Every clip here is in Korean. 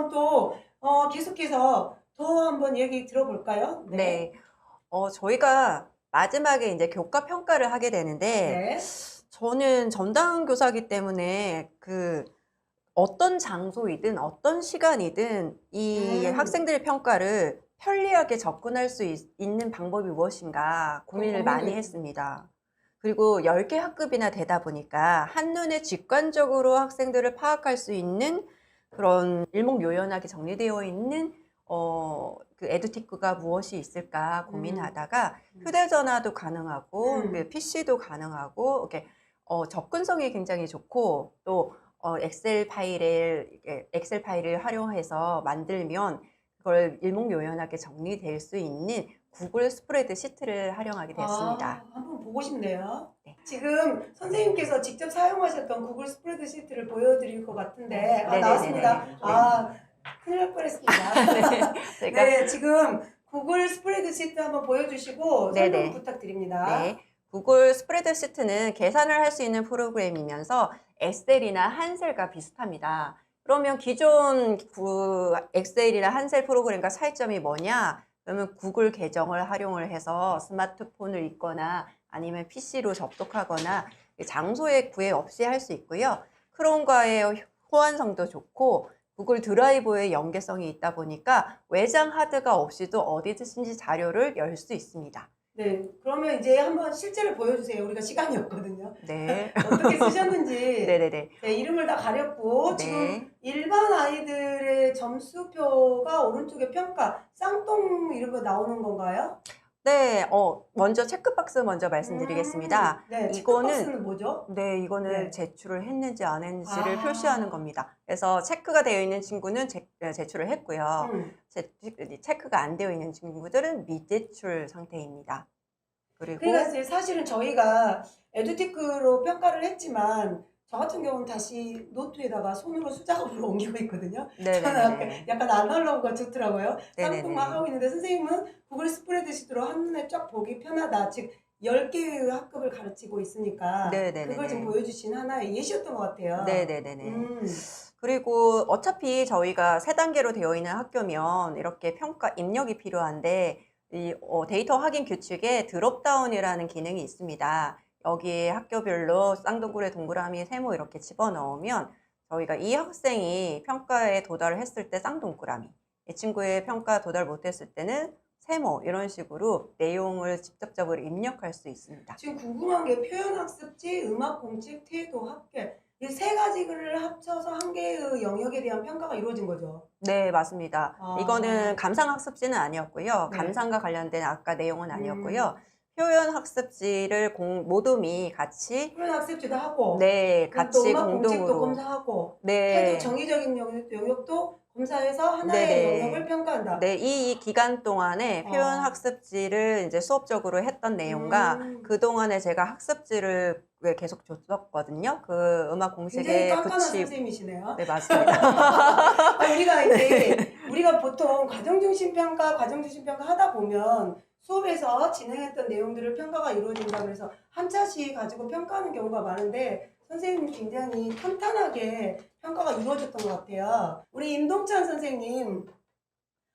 그럼 또 어, 계속해서 더 한번 얘기 들어볼까요? 네. 어, 저희가 마지막에 이제 교과 평가를 하게 되는데, 네. 저는 전담 교사기 때문에 그 어떤 장소이든 어떤 시간이든 이 음. 학생들의 평가를 편리하게 접근할 수 있, 는 방법이 무엇인가 고민을 고민이 많이 되죠. 했습니다. 그리고 10개 학급이나 되다 보니까 한눈에 직관적으로 학생들을 파악할 수 있는 그런 일목요연하게 정리되어 있는 어, 그 에듀티크가 무엇이 있을까 고민하다가 음. 휴대전화도 가능하고 음. 그 PC도 가능하고 이렇게 어, 접근성이 굉장히 좋고 또 어, 엑셀 파일을 엑셀 파일을 활용해서 만들면 그걸 일목요연하게 정리될 수 있는 구글 스프레드 시트를 활용하게 되었습니다. 아, 한번 보고 싶네요. 네. 지금 선생님께서 직접 사용하셨던 구글 스프레드 시트를 보여드릴 것 같은데 아, 네네네네. 나왔습니다. 네. 아 큰일 날 뻔했습니다. 네, 제가 네, 지금 구글 스프레드 시트 한번 보여주시고 설명 네네. 부탁드립니다. 네, 구글 스프레드 시트는 계산을 할 수 있는 프로그램이면서 엑셀이나 한셀과 비슷합니다. 그러면 기존 구- 엑셀이나 한셀 프로그램과 차이점이 뭐냐? 그러면 구글 계정을 활용을 해서 스마트폰을 있거나 아니면 PC로 접속하거나 장소에 구애 없이 할 수 있고요. 크롬과의 호환성도 좋고 구글 드라이브의 연계성이 있다 보니까 외장 하드가 없이도 어디든지 자료를 열 수 있습니다. 네, 그러면 이제 한번 실제로 보여주세요. 우리가 시간이 없거든요. 네. 어떻게 쓰셨는지 네네네. 네, 이름을 다 가렸고 지금 네. 일반 아이들의 점수표가 오른쪽에 평가 쌍똥 이런 거 나오는 건가요? 네, 어, 먼저 체크박스 먼저 말씀드리겠습니다. 음, 네, 이거는- 체크박스는 뭐죠? 네, 이거는 네. 제출을 했는지 안 했는지를 아. 표시하는 겁니다. 그래서 체크가 되어 있는 친구는 제, 네, 제출을 했고요. 음, 제, 체크가 안 되어 있는 친구들은 미제출 상태입니다. 그리고 그러니까 이제 사실은 저희가 에듀티크로 평가를 했지만 저 같은 경우는 다시 노트에다가 손으로 수작업으로 옮기고 있거든요. 저는 네네네. 약간 아날로그가 좋더라고요. 쌍둥만 하고 있는데 선생님은 구글 스프레드시트로 한눈에 쫙 보기 편하다. 즉 10개의 학급을 가르치고 있으니까 네네네네. 그걸 지금 보여주신 하나의 예시였던 것 같아요. 네네네네. 음, 그리고 어차피 저희가 세 단계로 되어 있는 학교면 이렇게 평가 입력이 필요한데 이 어, 데이터 확인 규칙에 드롭다운이라는 기능이 있습니다. 여기에 학교별로 쌍둥그레 동그라미 세모 이렇게 집어넣으면 저희가 이 학생이 평가에 도달을 했을 때 쌍둥그라미 이 친구의 평가 도달 못했을 때는 세모 이런 식으로 내용을 직접적으로 입력할 수 있습니다. 지금 궁금한 게 표현학습지, 음악공책, 태도, 합계 이 세 가지를 합쳐서 한 개의 영역에 대한 평가가 이루어진 거죠. 네, 맞습니다. 아. 이거는 감상학습지는 아니었고요. 네. 감상과 관련된 아까 내용은 아니었고요. 음. 표현 학습지를 공, 모둠이 같이 표현 학습지도 하고 네, 같이 공동으로 검사하고 네. 태도 정의적인 영역, 영역 도 검사해서 하나의 네네. 영역을 평가한다. 네, 이, 이 기간 동안에 어. 표현 학습지를 이제 수업적으로 했던 내용과 음. 그 동안에 제가 학습지를 왜 계속 줬었거든요. 그 음악 굉장히 공식에 깐깐한 붙이 선생님이시네요. 네, 맞습니다. 아, 우리가 이제 우리가 보통 과정 중심 평가, 과정 중심 평가 하다 보면 수업에서 진행했던 내용들을 평가가 이루어진다 그래서 한 차씩 가지고 평가하는 경우가 많은데 선생님이 굉장히 탄탄하게 평가가 이루어졌던 것 같아요. 우리 임동찬 선생님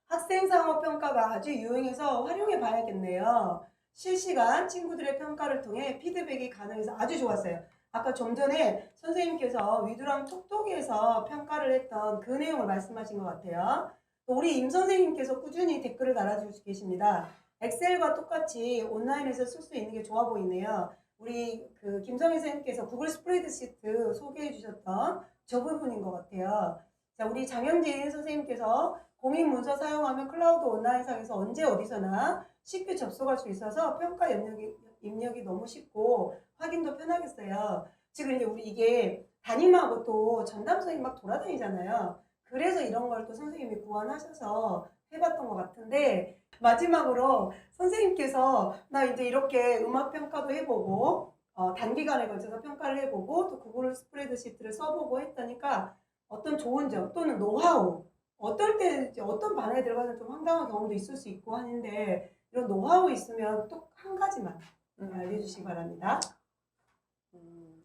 학생 상호 평가가 아주 유용해서 활용해 봐야겠네요. 실시간 친구들의 평가를 통해 피드백이 가능해서 아주 좋았어요. 아까 좀 전에 선생님께서 위두랑 톡톡에서 평가를 했던 그 내용을 말씀하신 것 같아요. 또 우리 임 선생님께서 꾸준히 댓글을 달아주고 계십니다. 엑셀과 똑같이 온라인에서 쓸 수 있는 게 좋아 보이네요. 우리 그 김성희 선생님께서 구글 스프레드시트 소개해 주셨던 저 부분인 것 같아요. 자, 우리 장현진 선생님께서 공인 문서 사용하면 클라우드 온라인상에서 언제 어디서나 쉽게 접속할 수 있어서 평가 입력이, 입력이 너무 쉽고 확인도 편하겠어요. 지금 이제 우리 이게 담임하고 또 전담 선생님 막 돌아다니잖아요. 그래서 이런 걸 또 선생님이 고안하셔서 해봤던 것 같은데 마지막으로 선생님께서 나 이제 이렇게 음악 평가도 해보고 어, 단기간에 걸쳐서 평가를 해보고 또 구글 스프레드 시트를 써보고 했다니까 어떤 좋은 점 또는 노하우 어떨 때 어떤 반에 들어가서 좀 황당한 경험도 있을 수 있고 하는데 이런 노하우 있으면 또 한 가지만 알려주시기 바랍니다. 음,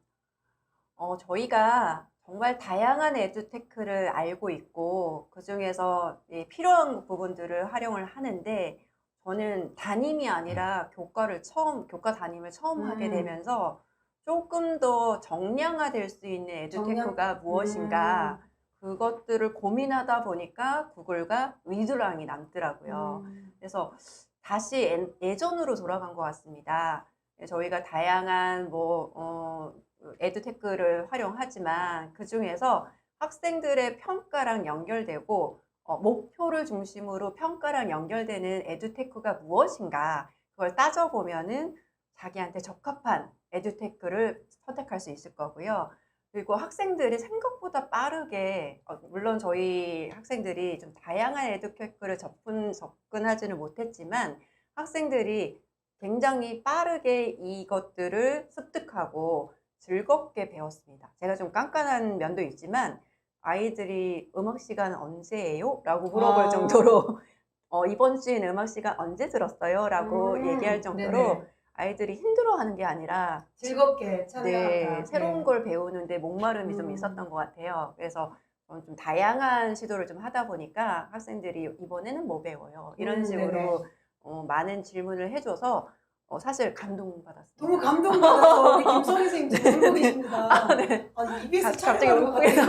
어, 저희가 정말 다양한 에듀테크를 알고 있고 그 중에서 필요한 부분들을 활용을 하는데 저는 담임이 아니라 교과를 처음 교과 담임을 처음 하게 음. 되면서 조금 더 정량화될 수 있는 에듀테크가 무엇인가 음. 그것들을 고민하다 보니까 구글과 위드랑이 남더라고요. 음. 그래서 다시 예- 예전으로 돌아간 것 같습니다. 저희가 다양한 뭐 어, 에듀테크를 활용하지만 그 중에서 학생들의 평가랑 연결되고 어, 목표를 중심으로 평가랑 연결되는 에듀테크가 무엇인가 그걸 따져보면은 자기한테 적합한 에듀테크를 선택할 수 있을 거고요. 그리고 학생들이 생각보다 빠르게 어, 물론 저희 학생들이 좀 다양한 에듀테크를 접근 접근하지는 못했지만 학생들이 굉장히 빠르게 이것들을 습득하고 즐겁게 배웠습니다. 제가 좀 깐깐한 면도 있지만 아이들이 음악 시간 언제예요? 라고 물어볼 아. 정도로 어, 이번 주엔 음악 시간 언제 들었어요? 라고 음, 얘기할 정도로 네네. 아이들이 힘들어하는 게 아니라 즐겁게 참여한다. 네, 새로운 걸 배우는데 목마름이 좀 음. 있었던 것 같아요. 그래서 저는 좀 다양한 시도를 좀 하다 보니까 학생들이 이번에는 뭐 배워요? 이런 음, 식으로. 어, 많은 질문을 해줘서 어, 사실 감동받았습니다. 너무 감동받아서 우리 김성희 선생님 지금 울고 계십니다. 아, 네. 아, EBS 가- 갑자기 촬영하는 울고 것 계세요.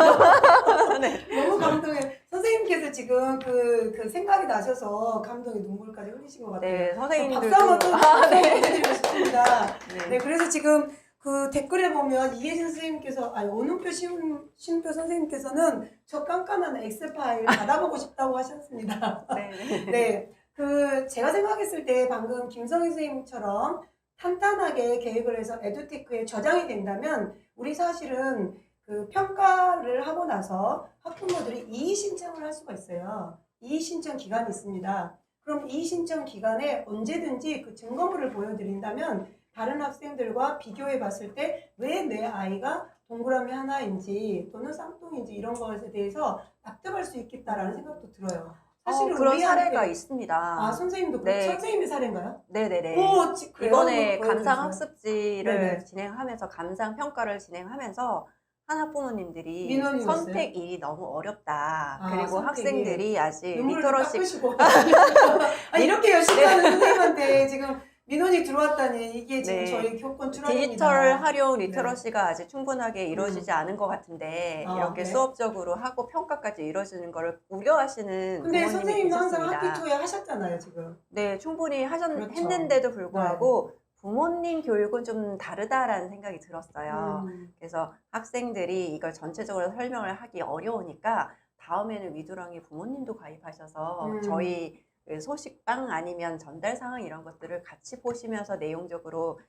네. 너무 감동해. 선생님께서 지금 그, 그 생각이 나셔서 감동의 눈물까지 흘리신 것 같아요. 네, 선생님들도 박수 한번 또 아, 네. 보내드리고 싶습니다. 네. 네, 그래서 지금 그 댓글에 보면 이혜진 선생님께서, 아니, 오는표 신, 신표 선생님께서는 저 깐깐한 엑셀 파일 받아보고 싶다고 하셨습니다. 네, 네. 네, 그 제가 생각했을 때 방금 김성희 선생님처럼 탄탄하게 계획을 해서 에듀테크에 저장이 된다면 우리 사실은 그 평가를 하고 나서 학부모들이 이의 신청을 할 수가 있어요. 이의 신청 기간이 있습니다. 그럼 이의 신청 기간에 언제든지 그 증거물을 보여드린다면 다른 학생들과 비교해 봤을 때 왜 내 아이가 동그라미 하나인지 또는 쌍둥이인지 이런 것에 대해서 납득할 수 있겠다라는 생각도 들어요. 사실은 어, 그런 우리한테- 사례가 있습니다. 아 선생님도 네. 그 선생님의 사례인가요? 네네네. 오, 지- 그래요? 이번에 한번 보여주세요. 감상 학습지를 네네. 진행하면서 감상 평가를 진행하면서 한 학부모님들이 민원이었어요? 선택이 너무 어렵다. 아, 그리고 선택이. 학생들이 아직 눈물을 리터러시 닦으시고 아, 이렇게 열심히 네. 하는 선생님한테 지금 민원이 들어왔다니 이게 지금 네. 저희 교권 출원입니다. 디지털 활용 리터러시가 아직 충분하게 이루어지지 음. 않은 것 같은데 아, 이렇게 네. 수업적으로 하고 평가까지 이루어지는 것을 우려하시는 근데 부모님이 선생님도 항상 있었습니다. 학기 초에 하셨잖아요 지금. 네, 충분히 하셨, 그렇죠. 했는데도 불구하고 부모님 교육은 좀 다르다라는 생각이 들었어요. 음. 그래서 학생들이 이걸 전체적으로 설명을 하기 어려우니까 다음에는 위두랑이 부모님도 가입하셔서 음. 저희 그 소식방 아니면 전달 상황 이런 것들을 같이 보시면서 내용적으로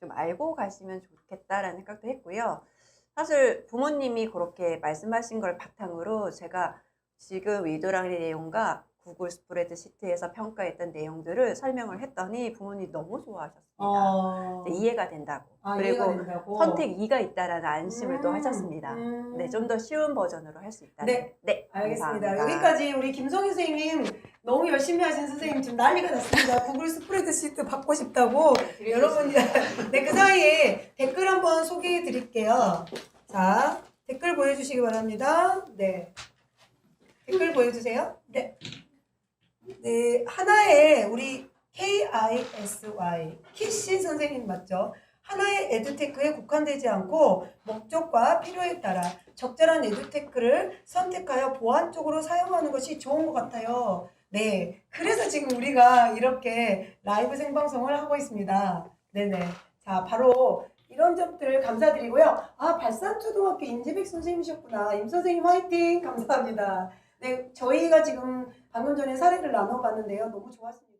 좀 알고 가시면 좋겠다라는 생각도 했고요. 사실 부모님이 그렇게 말씀하신 걸 바탕으로 제가 지금 위두랑의 내용과 구글 스프레드 시트에서 평가했던 내용들을 설명을 했더니 부모님이 너무 좋아하셨습니다. 어. 네, 이해가 된다고. 아, 이해가 그리고 된다고. 선택 2가 있다라는 안심을 또 음, 하셨습니다. 음. 네, 좀 더 쉬운 버전으로 할 수 있다. 네, 네, 알겠습니다. 감사합니다. 여기까지 우리 김성희 선생님 너무 열심히 하신 선생님 지금 난리가 났습니다. 구글 스프레드 시트 받고 싶다고 여러분이 네, 그 사이에 댓글 한번 소개해 드릴게요. 자, 댓글 보여주시기 바랍니다. 네. 댓글 보여주세요. 네. 네, 하나의 우리 KISY, 키씨 선생님 맞죠? 하나의 에듀테크에 국한되지 않고 목적과 필요에 따라 적절한 에듀테크를 선택하여 보안 쪽으로 사용하는 것이 좋은 것 같아요. 네. 그래서 지금 우리가 이렇게 라이브 생방송을 하고 있습니다. 네네. 자, 바로 이런 점들 감사드리고요. 아, 발산초등학교 임재백 선생님이셨구나. 임 선생님 화이팅! 감사합니다. 네, 저희가 지금 방금 전에 사례를 나눠봤는데요. 너무 좋았습니다.